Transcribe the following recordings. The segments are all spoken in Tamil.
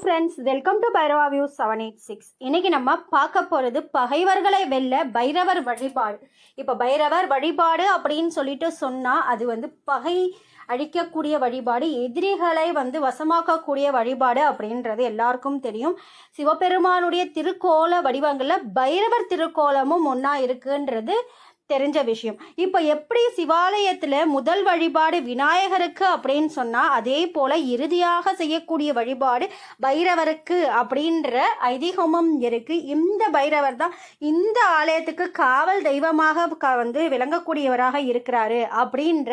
Friends welcome to Bhairava view seven eight six இன்னைக்கு நம்ம பார்க்க போகிறது பகைவர்களை வெல்ல பைரவர் வழிபாடு. இப்போ பைரவர் வழிபாடு அப்படின்னு சொல்லிட்டு சொன்னால் அது வந்து பகை அழிக்கக்கூடிய வழிபாடு எதிரிகளை வந்து வசமாக்கக்கூடிய வழிபாடு அப்படின்றது எல்லாருக்கும் தெரியும். சிவபெருமானுடைய திருக்கோல வடிவங்களில் பைரவர் திருக்கோலமும் ஒன்றா இருக்குன்றது தெரிஞ்ச விஷயம். இப்போ எப்படி சிவாலயத்தில் முதல் வழிபாடு விநாயகருக்கு அப்படின்னு சொன்னால் அதே போல் இறுதியாக செய்யக்கூடிய வழிபாடு பைரவருக்கு அப்படின்ற ஐதீகமும் இருக்கு. இந்த பைரவர் தான் இந்த ஆலயத்துக்கு காவல் தெய்வமாக வந்து விளங்கக்கூடியவராக இருக்கிறாரு அப்படின்ற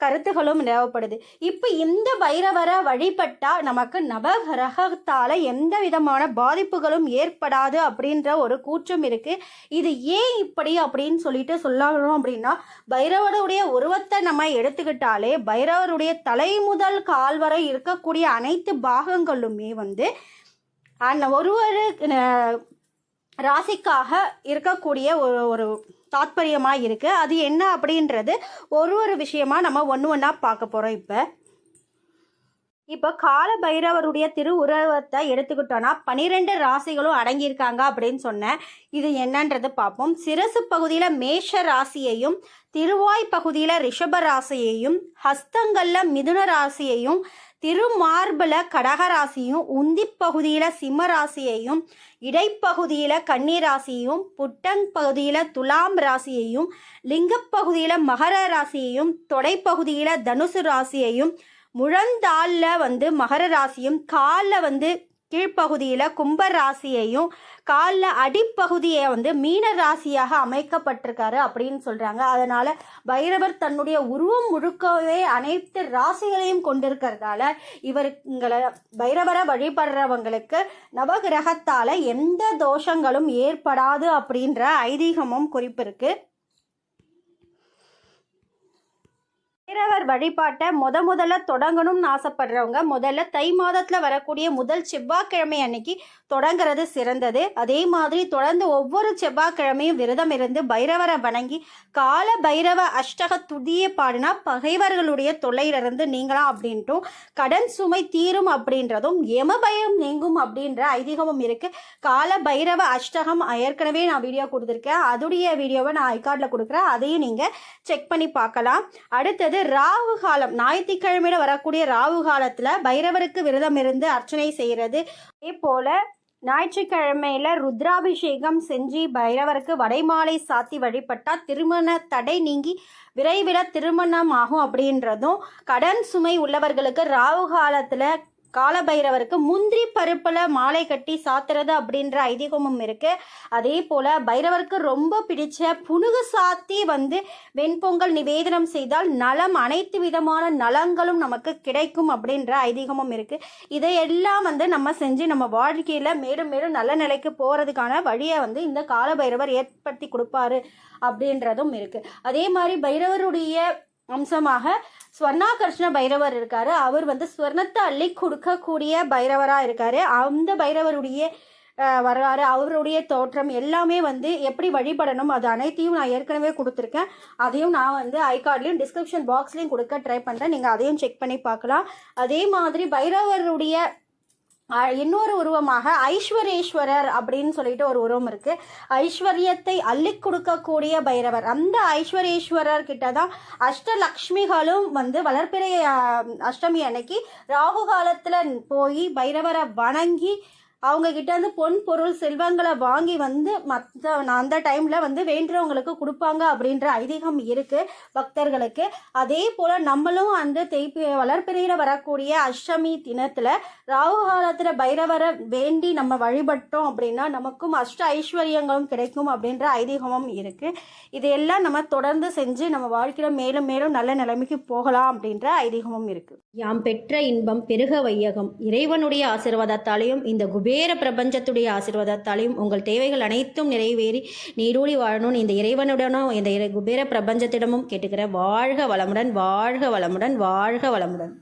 கருத்துகளும் நிலவப்படுது. இப்போ இந்த பைரவரை வழிபட்டால் நமக்கு நவகிரகத்தால் எந்த விதமான பாதிப்புகளும் ஏற்படாது அப்படின்ற ஒரு கூற்றம் இருக்குது இது ஏன் இப்படி அப்படின்னு சொல்லிட்டு சொல்லணும் அப்படின்னா பைரவருடைய உருவத்தை நம்ம எடுத்துக்கிட்டாலே பைரவருடைய தலை முதல் கால் வரை இருக்கக்கூடிய அனைத்து பாகங்களுமே வந்து அந்த ஒருவர் ராசிக்காக இருக்கக்கூடிய ஒரு ஒரு தாத்பரியமாக இருக்குது அது என்ன அப்படின்றது ஒரு ஒரு விஷயமாக நம்ம ஒன்று ஒன்றா பார்க்க போகிறோம் இப்போ. இப்போ கால பைரவருடைய திரு உருவத்தை எடுத்துக்கிட்டோன்னா பனிரெண்டு ராசிகளும் அடங்கியிருக்காங்க அப்படின்னு சொன்னேன். இது என்னன்றது பார்ப்போம். சிரசு பகுதியில் மேஷ ராசியையும் திருவாய் பகுதியில் ரிஷப ராசியையும் ஹஸ்தங்களில் மிதுன ராசியையும் திருமார்பில் கடக ராசியும் சிம்மராசியையும் பகுதியில் சிம்ம ராசியையும் இடைப்பகுதியில் கன்னி புட்டங் பகுதியில் துலாம் ராசியையும் லிங்கப்பகுதியில் மகர ராசியையும் தொடைப்பகுதியில் தனுசு ராசியையும் முழந்தாளில் வந்து மகர ராசியும் காலில் வந்து கீழ்ப்பகுதியில் கும்ப ராசியையும் காலில் அடிப்பகுதியை வந்து மீன ராசியாக அமைக்கப்பட்டிருக்காரு அப்படின்னு சொல்கிறாங்க அதனால் பைரவர் தன்னுடைய உருவம் முழுக்கவே அனைத்து ராசிகளையும் கொண்டிருக்கிறதால இவருங்களை பைரவரை வழிபடுறவங்களுக்கு நவகிரகத்தால் எந்த தோஷங்களும் ஏற்படாது அப்படின்ற ஐதீகமும் குறிப்பு இருக்கு பைரவர் வழிபாட்டை முத முதல்ல தொடங்கணும்னு ஆசைப்படுறவங்க முதல்ல தை மாதத்தில் வரக்கூடிய முதல் செவ்வாய்க்கிழமை அன்னைக்கு தொடங்குறது சிறந்தது. அதே மாதிரி தொடர்ந்து ஒவ்வொரு செவ்வாய்க்கிழமையும் விரதம் இருந்து பைரவரை வணங்கி கால பைரவ அஷ்டக துதியை பாடினா பகைவர்களுடைய தொல்லையிலிருந்து நீங்களாம் அப்படின்ட்டும் கடன் சுமை தீரும் அப்படின்றதும் எம பயம் நீங்கும் அப்படின்ற ஐதீகமும் இருக்குது கால பைரவ அஷ்டகம் ஏற்கனவே நான் வீடியோ கொடுத்துருக்கேன். அதுடைய வீடியோவை நான் ஐகார்டில் கொடுக்குறேன். அதையும் நீங்கள் செக் பண்ணி பார்க்கலாம். அடுத்தது ராகு காலம் ஞாயிற்றுக்கிழமையில வரக்கூடிய ராகு காலத்தில் பைரவருக்கு விரதம் இருந்து அர்ச்சனை செய்கிறது அதே போல் ஞாயிற்றுக்கிழமையில ருத்ராபிஷேகம் செஞ்சு பைரவருக்கு வடைமாலை சாத்தி வழிபட்டா திருமண தடை நீங்கி விரைவில் திருமணம் ஆகும் அப்படின்றதும் கடன் சுமை உள்ளவர்களுக்கு ராகு காலத்தில் காலபைரவருக்கு முந்திரி பருப்பில் மாலை கட்டி சாத்துறது அப்படின்ற ஐதீகமும் இருக்கு. அதே போல் பைரவருக்கு ரொம்ப பிடிச்ச புனுகு சாத்தி வந்து வெண்பொங்கல் நிவேதனம் செய்தால் நலம் அனைத்து விதமான நலங்களும் நமக்கு கிடைக்கும் அப்படின்ற ஐதீகமும் இருக்கு. இதையெல்லாம் வந்து நம்ம செஞ்சு நம்ம வாழ்க்கையில் மேலும் மேலும் நல்ல நிலைக்கு போகிறதுக்கான வழியை வந்து இந்த காலபைரவர் ஏற்படுத்தி கொடுப்பாரு அப்படின்றதும் இருக்கு. அதே மாதிரி பைரவருடைய அம்சமாக ஸ்வர்ணாகர்ஷ்ண பைரவர் இருக்காரு. அவர் வந்து ஸ்வர்ணத்தை அள்ளி கொடுக்கக்கூடிய பைரவராக இருக்காரு. அந்த பைரவருடைய வரலாறு அவருடைய தோற்றம் எல்லாமே வந்து எப்படி வழிபடணும் அது அனைத்தையும் நான் ஏற்கனவே கொடுத்துருக்கேன். அதையும் நான் வந்து ஐகார்ட்லேயும் டிஸ்கிரிப்ஷன் பாக்ஸ்லேயும் கொடுக்க ட்ரை பண்ணுறேன் நீங்கள் அதையும் செக் பண்ணி பார்க்கலாம். அதே மாதிரி பைரவருடைய இன்னொரு உருவமாக ஐஸ்வரேஸ்வரர் அப்படின்னு சொல்லிட்டு ஒரு உருவம் இருக்கு. ஐஸ்வர்யத்தை அள்ளி கொடுக்கக்கூடிய பைரவர். அந்த ஐஸ்வரேஸ்வரர் கிட்ட தான் அஷ்டலக்ஷ்மிகளும் வந்து வளர்ப்பிறை அஷ்டமி அன்னைக்கு ராகு காலத்தில் போய் பைரவரை வணங்கி அவங்க கிட்ட பொன் பொருள் செல்வங்களை வாங்கி வந்து மற்ற அந்த டைம்ல வந்து வேண்டுறவங்களுக்கு கொடுப்பாங்க அப்படின்ற ஐதீகம் இருக்கு பக்தர்களுக்கு. அதே போல நம்மளும் அந்த தேய்ப்பி வளர்ப்பிறையில் வரக்கூடிய அஷ்டமி தினத்துல ராகு காலத்துல பைரவரை வேண்டி நம்ம வழிபட்டோம் அப்படின்னா நமக்கும் அஷ்ட ஐஸ்வர்யங்களும் கிடைக்கும் அப்படின்ற ஐதீகமும் இருக்கு. இதையெல்லாம் நம்ம தொடர்ந்து செஞ்சு நம்ம வாழ்க்கையில மேலும் மேலும் நல்ல நிலைமைக்கு போகலாம் அப்படின்ற ஐதீகமும் இருக்கு. யாம் பெற்ற இன்பம் பெருக வையகம். இறைவனுடைய ஆசீர்வாதத்தாலையும் இந்த குபே வேறு பிரபஞ்சத்துடைய ஆசீர்வாதத்தாலையும் உங்கள் தேவைகள் அனைத்தும் நிறைவேறி நீரூடி வாழணும்னு இந்த இறைவனுடனும் இந்த இறை குபேர பிரபஞ்சத்திடமும் கேட்டுக்கிற வாழ்க வளமுடன் வாழ்க வளமுடன் வாழ்க வளமுடன்.